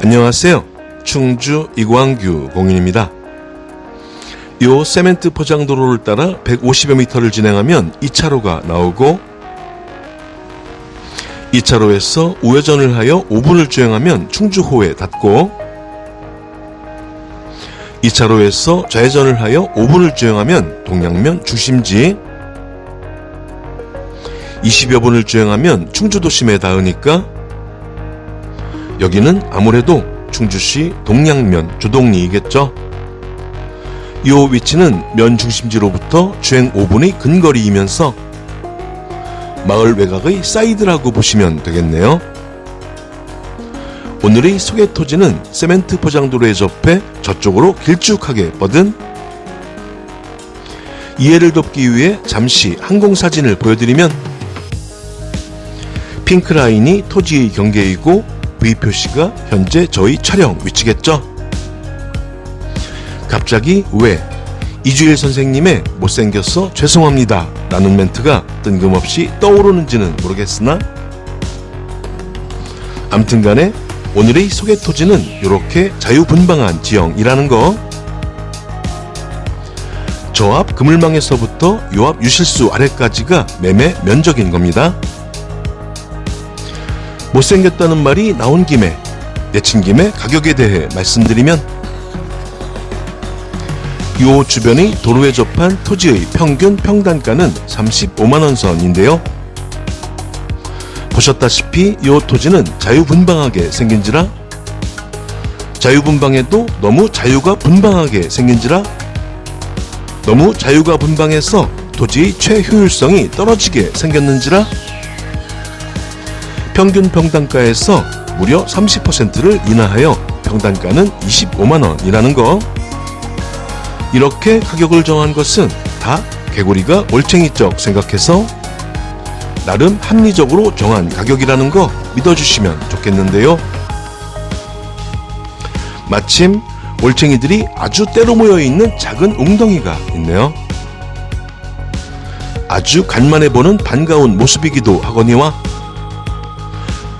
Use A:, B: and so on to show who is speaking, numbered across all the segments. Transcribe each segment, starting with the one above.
A: 안녕하세요. 충주 이광규 공인입니다. 요 세멘트 포장 도로를 따라 150여 미터를 진행하면 2차로가 나오고 2차로에서 우회전을 하여 5분을 주행하면 충주호에 닿고 2차로에서 좌회전을 하여 5분을 주행하면 동양면 주심지 20여 분을 주행하면 충주도심에 닿으니까 여기는 아무래도 충주시 동양면 조동리이겠죠. 이 위치는 면 중심지로부터 주행 5분의 근거리이면서 마을 외곽의 사이드라고 보시면 되겠네요. 오늘의 소개 토지는 세멘트 포장도로에 접해 저쪽으로 길쭉하게 뻗은 이해를 돕기 위해 잠시 항공사진을 보여드리면 핑크라인이 토지의 경계이고 V 표시가 현재 저희 촬영 위치겠죠? 갑자기 왜 이주일 선생님의 못생겨서 죄송합니다 라는 멘트가 뜬금없이 떠오르는지는 모르겠으나 암튼 간에 오늘의 소개 토지는 이렇게 자유분방한 지형이라는 거. 저 앞 그물망에서부터 요 앞 유실수 아래까지가 매매 면적인 겁니다. 못생겼다는 말이 나온 김에 내친 김에 가격에 대해 말씀드리면 요 주변의 도로에 접한 토지의 평균 평단가는 35만원 선인데요. 보셨다시피 요 토지는 자유분방하게 생긴지라? 자유분방해도 너무 자유가 분방하게 생긴지라? 너무 자유가 분방해서 토지의 최효율성이 떨어지게 생겼는지라 평균 평단가에서 무려 30%를 인하하여 평단가는 25만원이라는 거. 이렇게 가격을 정한 것은 다 개구리가 올챙이적 생각해서 나름 합리적으로 정한 가격이라는 거 믿어주시면 좋겠는데요. 마침 올챙이들이 아주 때로 모여 있는 작은 웅덩이가 있네요. 아주 간만에 보는 반가운 모습이기도 하거니와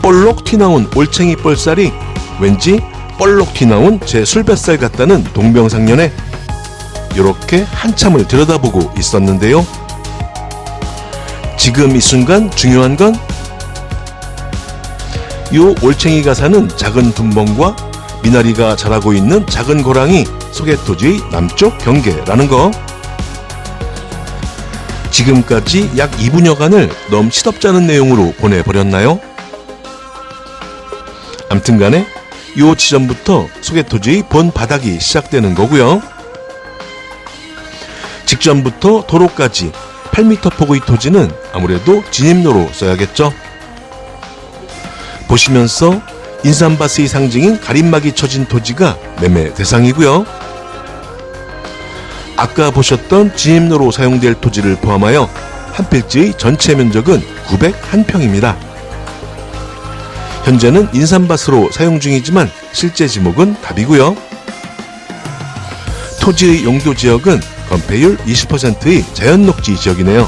A: 볼록 튀나온 올챙이 뻘살이 왠지 볼록 튀나온 제 술뱃살 같다는 동병상련에 이렇게 한참을 들여다보고 있었는데요. 지금 이 순간 중요한 건 요 올챙이가 사는 작은 둔벙과 미나리가 자라고 있는 작은 고랑이 소개토지의 남쪽 경계라는 거. 지금까지 약 2분여간을 너무 시덥잖은 내용으로 보내버렸나요? 암튼 간에 요 지점부터 소개토지의 본 바닥이 시작되는 거고요. 직전부터 도로까지 8m 폭의 토지는 아무래도 진입로로 써야겠죠. 보시면서 인삼밭의 상징인 가림막이 쳐진 토지가 매매 대상이고요. 아까 보셨던 진입로로 사용될 토지를 포함하여 한 필지의 전체 면적은 901평입니다. 현재는 인삼밭으로 사용 중이지만 실제 지목은 답이고요. 토지의 용도 지역은 건폐율 20%의 자연 녹지 지역이네요.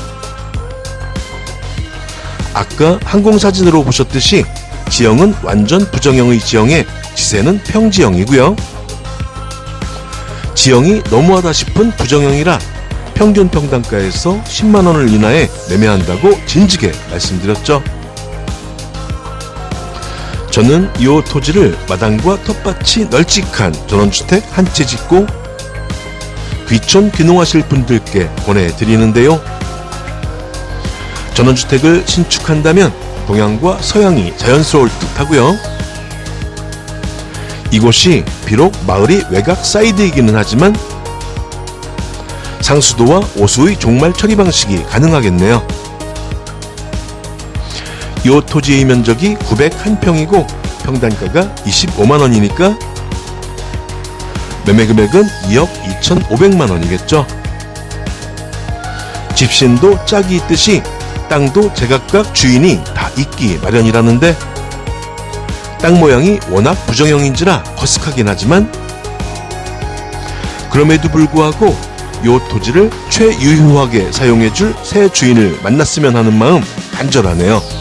A: 아까 항공사진으로 보셨듯이 지형은 완전 부정형의 지형에 지세는 평지형이고요. 지형이 너무하다 싶은 부정형이라 평균 평단가에서 10만원을 인하해 매매한다고 진지게 말씀드렸죠. 저는 이 토지를 마당과 텃밭이 널찍한 전원주택 한 채 짓고 귀촌 귀농하실 분들께 보내드리는데요. 전원주택을 신축한다면 동양과 서양이 자연스러울 듯 하고요. 이곳이 비록 마을이 외곽 사이드이기는 하지만 상수도와 오수의 종말 처리 방식이 가능하겠네요. 이 토지의 면적이 901평이고 평단가가 25만 원이니까 매매 금액은 2억 2,500만 원이겠죠. 집신도 짝이 있듯이 땅도 제각각 주인이 다 있기 마련이라는데 땅 모양이 워낙 부정형인지라 허스하긴 하지만 그럼에도 불구하고 요 토지를 최유효하게 사용해줄 새 주인을 만났으면 하는 마음 간절하네요.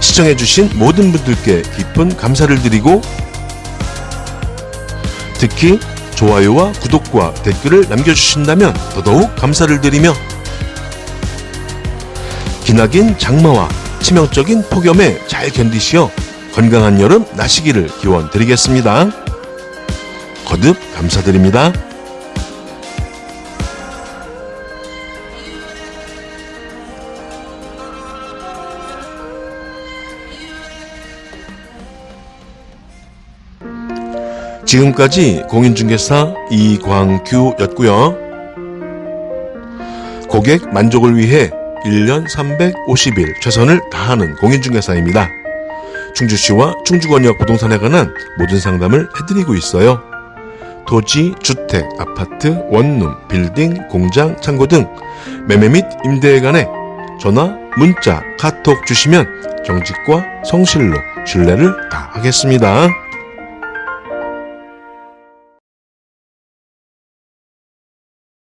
A: 시청해주신 모든 분들께 깊은 감사를 드리고 특히 좋아요와 구독과 댓글을 남겨주신다면 더더욱 감사를 드리며 기나긴 장마와 치명적인 폭염에 잘 견디시어 건강한 여름 나시기를 기원 드리겠습니다. 거듭 감사드립니다. 지금까지 공인중개사 이광규였고요. 고객 만족을 위해 1년 350일 최선을 다하는 공인중개사입니다. 충주시와 충주권역 부동산에 관한 모든 상담을 해드리고 있어요. 토지, 주택, 아파트, 원룸, 빌딩, 공장, 창고 등 매매 및 임대에 관해 전화, 문자, 카톡 주시면 정직과 성실로 신뢰를 다하겠습니다.